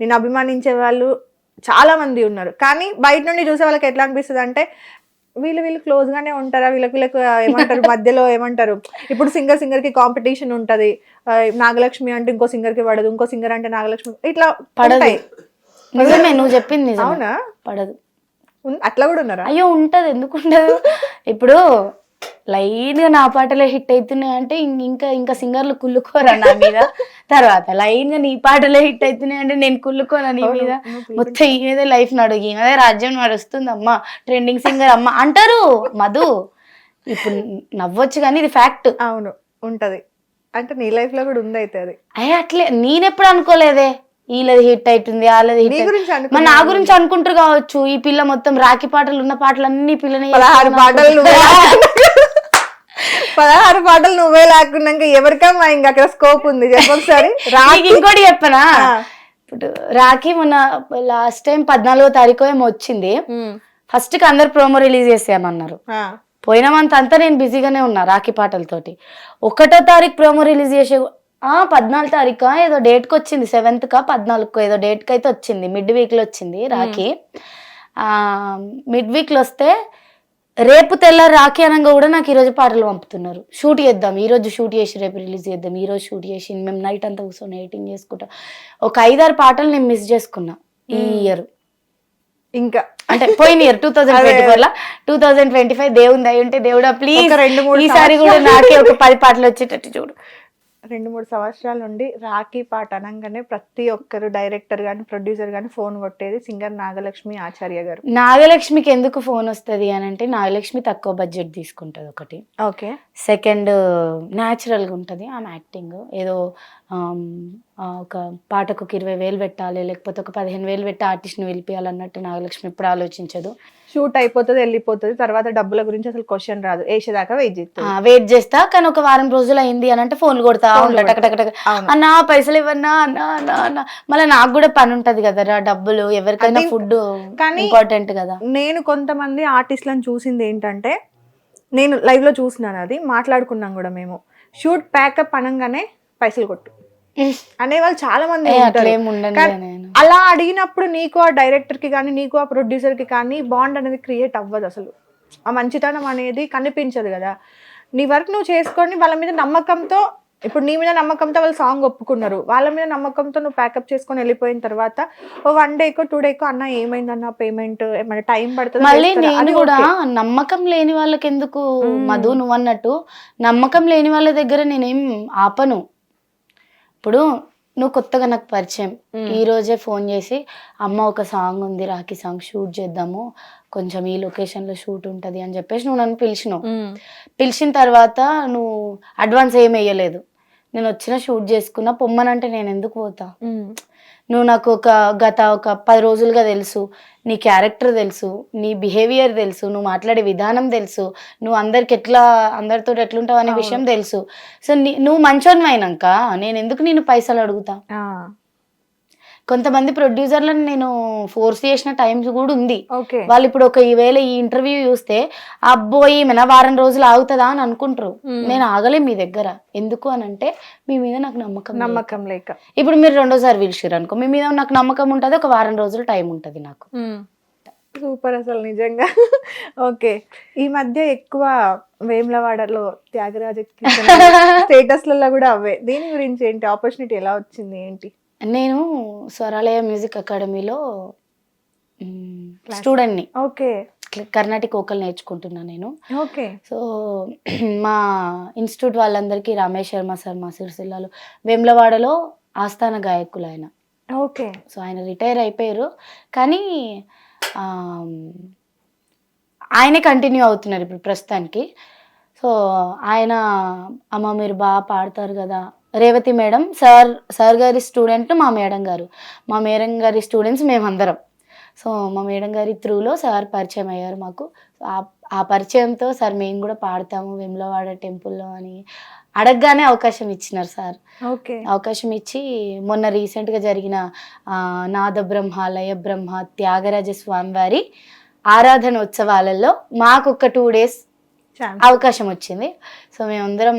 నేను అభిమానించే వాళ్ళు చాలా మంది ఉన్నారు. కానీ బయట నుండి చూసే వాళ్ళకి ఎట్లా అనిపిస్తుంది అంటే వీళ్ళు వీళ్ళు క్లోజ్ గానే ఉంటారా? వీళ్ళకి వీళ్ళకి ఏమంటారు? మధ్యలో ఏమంటారు? ఇప్పుడు సింగర్ సింగర్కి కాంపిటీషన్ ఉంటది. నాగలక్ష్మి అంటే ఇంకో సింగర్కి పడదు. ఇంకో సింగర్ అంటే నాగలక్ష్మి. ఇట్లా పడదు. నిజమే నువ్వు చెప్పింది అవునా? పడదు. అట్లా కూడా ఉన్నారా? అయ్యో ఉంటది. ఎందుకు ఉండదు? ఇప్పుడు లైన్గా నా పాటలే హిట్ అవుతున్నాయి అంటే ఇంకా ఇంకా సింగర్లు కుళ్ళుకోరా నా మీద? తర్వాత లైన్గా నీ పాటలే హిట్ అవుతున్నాయి అంటే నేను కుళ్ళుకోరా నీ మీద? మొత్తం ఈమెదే లైఫ్ నడు ఈమెదే రాజ్యం నడుస్తుంది అమ్మ ట్రెండింగ్ సింగర్ అమ్మ. అంటారు మధు. ఇప్పుడు నవ్వొచ్చు కానీ ఇది ఫ్యాక్ట్. అవును ఉంటది. అంటే నీ లైఫ్లో కూడా ఉంది అయితే అది. అయ్యే అట్లే. నేనెప్పుడు అనుకోలేదే? వీళ్ళది హిట్ అవుతుంది వాళ్ళది హిట్ అనుకున్నా నా గురించి అనుకుంటారు కావచ్చు. ఈ పిల్ల మొత్తం రాఖీ పాటలు ఉన్న పాటలు అన్ని పిల్లని పదహారు పాటలు పదహారు పాటలు నువ్వే లాక్కున్నాక ఎవరికమ్మా? ఇంకా అక్కడ స్కోప్ ఉంది. చెప్పొకసారి రా నీకు ఇంకోటి చెప్పనా. ఇప్పుడు రాఖీ మొన్న లాస్ట్ టైం పద్నాలుగో తారీఖు ఏమో వచ్చింది. ఫస్ట్కి అందరు ప్రోమో రిలీజ్ చేసామన్నారు పోయిన మంత్ అంతా నేను బిజీగానే ఉన్నా రాఖీ పాటలతోటి. ఒకటో తారీఖు ప్రోమో రిలీజ్ చేసే పద్నాలుగు తారీఖు? ఏదో డేట్కి వచ్చింది. సెవెంత్ కా పద్నాలుగు ఏదో డేట్కి అయితే వచ్చింది. మిడ్ వీక్లో వచ్చింది రాఖీ. ఆ మిడ్ వీక్లో వస్తే రేపు తెల్లారి రాఖీ అనగా కూడా నాకు ఈరోజు పాటలు పంపుతున్నారు. షూట్ చేద్దాం. ఈ రోజు షూట్ చేసి రేపు రిలీజ్ చేద్దాం. ఈ రోజు షూట్ చేసి మేము నైట్ అంతా కూర్చొని ఎడిటింగ్ చేసుకుంటాం. ఒక ఐదారు పాటలు నేను మిస్ చేసుకున్నా ఈ ఇయర్ ఇంకా అంటే పోయిన year two thousand twenty four లా. టూ థౌసండ్ ట్వంటీ ఫైవ్ దేవుని దయ ఉంటే దేవుడా ప్లీజ్ ఒక రెండు మూడు ఈసారి కూడా నాకే ఒక పది పాటలు వచ్చేటట్టు చూడు. రెండు మూడు సంవత్సరాల నుండి రాఖీ పాట అనగానే ప్రతి ఒక్కరు డైరెక్టర్ గాని ప్రొడ్యూసర్ గాని ఫోన్ కొట్టేది సింగర్ నాగలక్ష్మి ఆచార్య గారు. నాగలక్ష్మికి ఎందుకు ఫోన్ వస్తుంది అని అంటే నాగలక్ష్మి తక్కువ బడ్జెట్ తీసుకుంటుంది ఒకటి. ఓకే. సెకండ్ న్యాచురల్గా ఉంటుంది ఆమె యాక్టింగ్. ఏదో ఒక పాటకు ఒక ఇరవై వేలు పెట్టాలి లేకపోతే ఒక పదిహేను వేలు పెట్టి ఆర్టిస్ట్ని పిలిపియాలన్నట్టు నాగలక్ష్మి ఇప్పుడు ఆలోచించదు. షూట్ అయిపోతుంది వెళ్ళిపోతుంది. తర్వాత డబ్బుల గురించి అసలు క్వశ్చన్ రాదు. వేసేదాకా వెయిట్ చేస్తుంది. వెయిట్ చేస్తా కానీ ఒక వారం రోజులు అయింది అని అంటే ఫోన్లు కొడతా ఉంటా టక టక. అన్నా పైసలు ఇవ్వన్నా అన్నా అన్నా అన్నా. మళ్ళీ నాకు కూడా పని ఉంటది కదరా డబ్బులు. ఎవరికైనా ఫుడ్ కానీ- ఇంపార్టెంట్ కదా. నేను కొంతమంది ఆర్టిస్టులను చూసింది ఏంటంటే నేను లైవ్లో చూసినాను అది మాట్లాడుకున్నాం కూడా మేము. షూట్ ప్యాకప్ అనగానే పైసలు కొట్టు. అనే వాళ్ళు చాలా మంది అలా అడిగినప్పుడు నీకు ఆ డైరెక్టర్కి కానీ నీకు ఆ ప్రొడ్యూసర్కి కానీ బాండ్ అనేది క్రియేట్ అవ్వదు అసలు. ఆ మంచితనం అనేది కనిపించదు కదా. నీ వర్క్ నువ్వు చేసుకొని వాళ్ళ మీద నమ్మకంతో ఇప్పుడు నీ మీద నమ్మకంతో వాళ్ళు సాంగ్ ఒప్పుకున్నారు. వాళ్ళ మీద నమ్మకంతో నువ్వు ప్యాకప్ చేసుకొని వెళ్ళిపోయిన తర్వాత ఓ వన్ డేకో టూ డేకో అన్న ఏమైందన్న పేమెంట్ ఏమైనా టైం పడుతుంది మళ్ళీ నేను కూడా నమ్మకం లేని వాళ్ళకి ఎందుకు మధు నువ్వు అన్నట్టు నమ్మకం లేని వాళ్ళ దగ్గర నేనేం ఆపను. ఇప్పుడు నువ్వు కొత్తగా నాకు పరిచయం. ఈ రోజే ఫోన్ చేసి అమ్మ ఒక సాంగ్ ఉంది రాఖీ సాంగ్ షూట్ చేద్దాము. కొంచెం ఈ లొకేషన్లో షూట్ ఉంటది అని చెప్పేసి నువ్వు నన్ను పిలిచినావు. పిలిచిన తర్వాత నువ్వు అడ్వాన్స్ ఏం వేయలేదు. నేను వచ్చిన షూట్ చేసుకున్నా పొమ్మనంటే నేను ఎందుకు పోతా నువ్వు నాకు ఒక గత ఒక పది రోజులుగా తెలుసు నీ క్యారెక్టర్ తెలుసు నీ బిహేవియర్ తెలుసు నువ్వు మాట్లాడే విధానం తెలుసు నువ్వు అందరికి ఎట్లా అందరితో ఎట్లుంటావు అనే విషయం తెలుసు. సో నీ- నువ్వు మంచోని అయినాక నేను ఎందుకు నేను పైసలు అడుగుతా? కొంతమంది ప్రొడ్యూసర్లను నేను ఫోర్స్ చేసిన టైమ్స్ కూడా ఉంది. వాళ్ళు ఇప్పుడు ఒక ఈవేళ ఈ ఇంటర్వ్యూ చూస్తే అబ్బోయి మన వారం రోజులు ఆగుతుందా అని అనుకుంటారు. నేను ఆగలే మీ దగ్గర. ఎందుకు అని అంటే మీ మీద నాకు నమ్మకం. నమ్మకం లేక. ఇప్పుడు మీరు రెండోసారి పిలిచిర్రు అనుకో మీ మీద నాకు నమ్మకం ఉంటుంది ఒక వారం రోజులు టైం ఉంటుంది నాకు. సూపర్ అసలు నిజంగా. ఓకే ఈ మధ్య ఎక్కువ వేములవాడలో త్యాగరాజ స్టేటస్లలో కూడా అవే. దీని గురించి ఏంటి? ఆపర్చునిటీ ఎలా వచ్చింది? ఏంటి? నేను స్వరాలయ మ్యూజిక్ అకాడమీలో స్టూడెంట్ని ఓకే. కర్ణాటక వోకల్ నేర్చుకుంటున్నా నేను. ఓకే. సో మా ఇన్స్టిట్యూట్ వాళ్ళందరికీ రమేష్ శర్మ సార్ మా సిరిసిల్లాలో వేములవాడలో ఆస్థాన గాయకులు ఆయన. ఓకే. సో ఆయన రిటైర్ అయిపోయారు. కానీ ఆయనే కంటిన్యూ అవుతున్నారు ఇప్పుడు ప్రస్తుతానికి. సో ఆయన అమ్మ మీరు బాగా పాడతారు కదా రేవతి మేడం సార్ సార్ గారి స్టూడెంట్ మా మేడం గారు. మా మేడం గారి స్టూడెంట్స్ మేమందరం. సో మా మేడం గారి త్రూలో సార్ పరిచయం అయ్యారు మాకు. ఆ- పరిచయంతో సార్ మేము కూడా పాడతాము వెమ్లవాడ టెంపుల్లో అని అడగగానే అవకాశం ఇచ్చినారు సార్. ఓకే. అవకాశం ఇచ్చి మొన్న రీసెంట్గా జరిగిన నాద బ్రహ్మ లయ బ్రహ్మ త్యాగరాజ స్వామివారి ఆరాధన ఉత్సవాలలో మాకు ఒక టూ డేస్ అవకాశం వచ్చింది. సో మేమందరం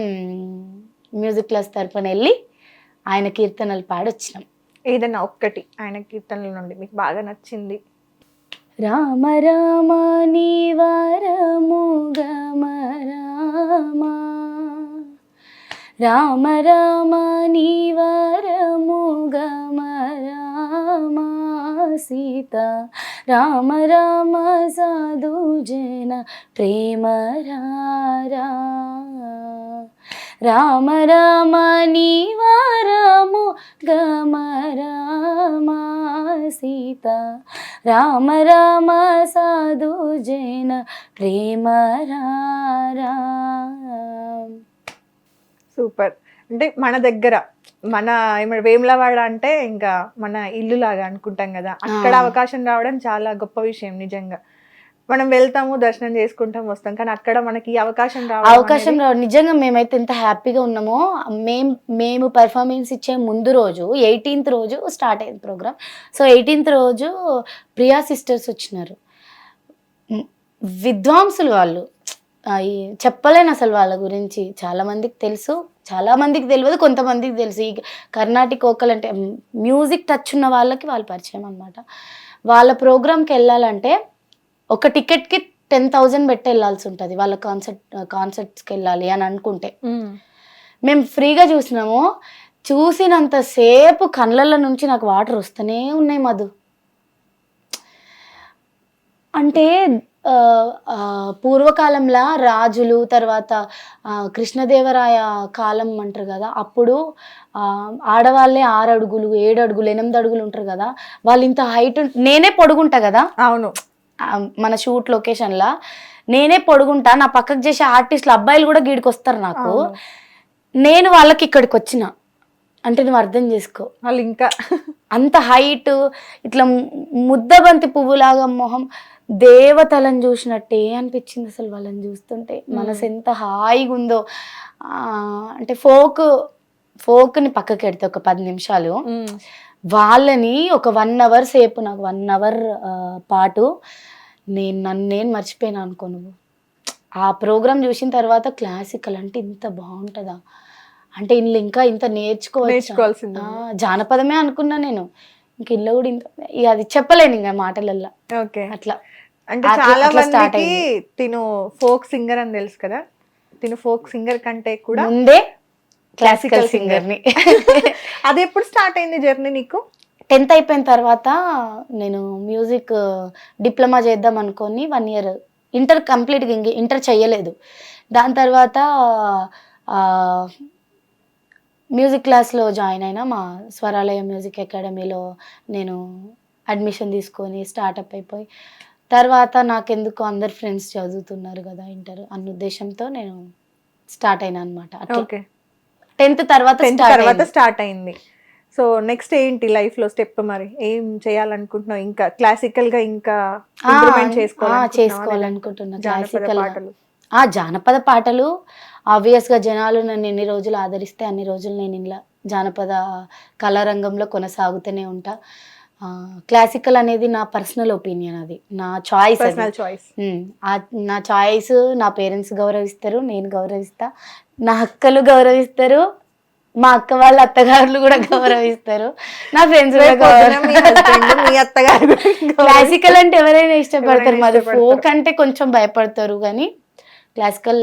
మ్యూజిక్ క్లాస్ తరపున వెళ్ళి ఆయన కీర్తనలు పాడి వచ్చినాం ఏదైనా ఒక్కటి ఆయన కీర్తనల నుండి మీకు బాగా నచ్చింది. రామ రామ నీవారము గమ రామ. రామ రామ నీవారము గమ రామ. సీత రామ రామ సాధు జన ప్రేమ రారా. రామ రామ నీవారము గమ రామ సీత. రామ రామ సాధు జన ప్రేమ సూపర్. అంటే మన దగ్గర మన వేములవాడ అంటే ఇంకా మన ఇల్లు లాగా అనుకుంటాం కదా అక్కడ. అవకాశం రావడం చాలా గొప్ప విషయం నిజంగా. మనం వెళ్తాము దర్శనం చేసుకుంటాం వస్తాం. కానీ అక్కడ మనకి ఈ అవకాశం రావు అవకాశం రావు నిజంగా మేమైతే ఎంత హ్యాపీగా ఉన్నామో మేం మేము పర్ఫార్మెన్స్ ఇచ్చే ముందు రోజు ఎయిటీన్త్ రోజు స్టార్ట్ అయింది ప్రోగ్రామ్ సో ఎయిటీన్త్ రోజు ప్రియా సిస్టర్స్ వచ్చినారు. విద్వాంసులు వాళ్ళు. చెప్పలేను అసలు వాళ్ళ గురించి. చాలామందికి తెలుసు. చాలామందికి తెలియదు కొంతమందికి తెలుసు. ఈ కర్ణాటిక్ ఓకల్ అంటే మ్యూజిక్ టచ్ ఉన్న వాళ్ళకి వాళ్ళు పరిచయం అనమాట వాళ్ళ ప్రోగ్రామ్కి వెళ్ళాలంటే ఒక టికెట్కి టెన్ థౌజండ్ పెట్టి వెళ్ళాల్సి ఉంటుంది వాళ్ళ కాన్సర్ట్ కాన్సర్ట్స్కి వెళ్ళాలి అని అనుకుంటే. మ్మ్. ఫ్రీగా చూసినాము. చూసినంతసేపు కళ్ళల్లో నుంచి నాకు వాటర్ వస్తూనే ఉన్నాయి మధు. అంటే పూర్వకాలంలో రాజులు తర్వాత కృష్ణదేవరాయ కాలం అంటారు కదా అప్పుడు ఆడవాళ్ళే ఆరు అడుగులు ఏడు అడుగులు ఎనిమిది అడుగులు ఉంటారు కదా వాళ్ళు ఇంత హైట్ నేనే పొడుగుంటా కదా? అవును. మన షూట్ లొకేషన్లా నేనే పొడుగుంటా నా పక్కకు చేసే ఆర్టిస్టులు అబ్బాయిలు కూడా గీడికి వస్తారు నాకు. నేను వాళ్ళకి ఇక్కడికి వచ్చిన. అంటే నువ్వు అర్థం చేసుకో. వాళ్ళు ఇంకా. అంత హైట్ ఇట్లా ముద్దబంతి పువ్వులాగా మొహం దేవతలను చూసినట్టే అనిపించింది అసలు వాళ్ళని చూస్తుంటే. మనసు ఎంత హాయిగా ఉందో. అంటే ఫోక్ ఫోక్ని పక్కకి పెడితే ఒక పది నిమిషాలు. వాళ్ళని ఒక వన్ అవర్ సేపు నాకు వన్ అవర్ పాటు నేను నన్ను నేను మర్చిపోయినా అనుకో నువ్వు. ఆ ప్రోగ్రామ్ చూసిన తర్వాత క్లాసికల్ అంటే ఇంత బాగుంటుందా? అంటే ఇల్లు ఇంకా ఇంత నేర్చుకోవచ్చు? నేర్చుకోవాల్సింది. జానపదమే అనుకున్నా నేను. ఇంక ఇల్లు కూడా ఇంత అది చెప్పలేను ఇంకా మాటలల్లో. ఓకే. అట్లా. అంటే చాలా మందికి తిను ఫోక్ సింగర్ అని తెలుసు కదా? తిను ఫోక్ సింగర్ కంటే కూడా ముందే క్లాసికల్. సింగర్ని అది ఎప్పుడు స్టార్ట్ అయింది జర్నీ నీకు? టెన్త్ అయిపోయిన తర్వాత నేను మ్యూజిక్ డిప్లొమా చేద్దాం అనుకొని వన్ ఇయర్ ఇంటర్ కంప్లీట్గా ఇంక ఇంటర్ చేయలేదు. దాని తర్వాత మ్యూజిక్ క్లాస్లో జాయిన్ అయినా మా స్వరాలయ మ్యూజిక్ అకాడమీలో నేను అడ్మిషన్ తీసుకొని స్టార్టప్ అయిపోయి తర్వాత నాకెందుకు అందరు ఫ్రెండ్స్ చదువుతున్నారు కదా ఇంటర్ అన్న ఉద్దేశంతో నేను స్టార్ట్ అయినా అనమాట ఓకే టెన్త్ తర్వాత టెన్త్ తర్వాత. స్టార్ట్ అయింది. సో నెక్స్ట్ ఏంటి లైఫ్లో స్టెప్ మరి? ఏం చేయాలనుకుంటున్నావు? ఇంకా క్లాసికల్గా ఇంకా చేసుకోవాలనుకుంటున్నావా? చేసుకోవాలనుకుంటున్నా క్లాసికల్ పాటలు. ఆ జానపద పాటలు ఆబ్వియస్గా జనాలు నన్ను ఎన్ని రోజులు ఆదరిస్తే అన్ని రోజులు నేను ఇలా జానపద కళారంగంలో కొనసాగుతూనే ఉంటా. క్లాసికల్ అనేది నా పర్సనల్ ఒపీనియన్ అది. నా చాయిస్ నా చాయిస్ నా పేరెంట్స్ గౌరవిస్తారు నేను గౌరవిస్తా. నా అక్కలు గౌరవిస్తారు. మా అక్క వాళ్ళ అత్తగారులు కూడా గౌరవిస్తారు. నా ఫ్రెండ్స్ మీ అత్తగారు క్లాసికల్ అంటే ఎవరైనా ఇష్టపడతారు. మాది. ఫోక్ అంటే కొంచెం భయపడతారు కానీ క్లాసికల్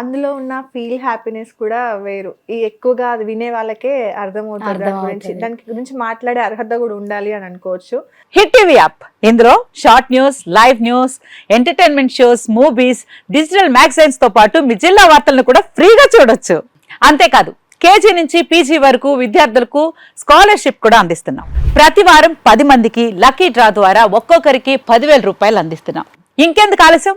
అందులో ఉన్న ఫీల్ హ్యాపీనెస్ కూడా వేరు. ఈ ఎక్కువగా అది వినే వాళ్ళకే అర్థమవుతుంది దాని. గురించి దానికి గురించి మాట్లాడే అర్హత కూడా ఉండాలి అని అనుకోవచ్చు. Hit TV app. ఇందులో short news live news entertainment shows movies digital మ్యాగజైన్స్తో పాటు మీ జిల్లా వార్తలను కూడా ఫ్రీగా చూడొచ్చు. అంతేకాదు కేజీ నుంచి పీజీ వరకు విద్యార్థులకు స్కాలర్షిప్ కూడా అందిస్తున్నాం. ప్రతి వారం పది మందికి లక్కీ డ్రా ద్వారా ఒక్కొక్కరికి పదివేల రూపాయలు అందిస్తున్నాం. ఇంకెందుకు ఆలస్యం?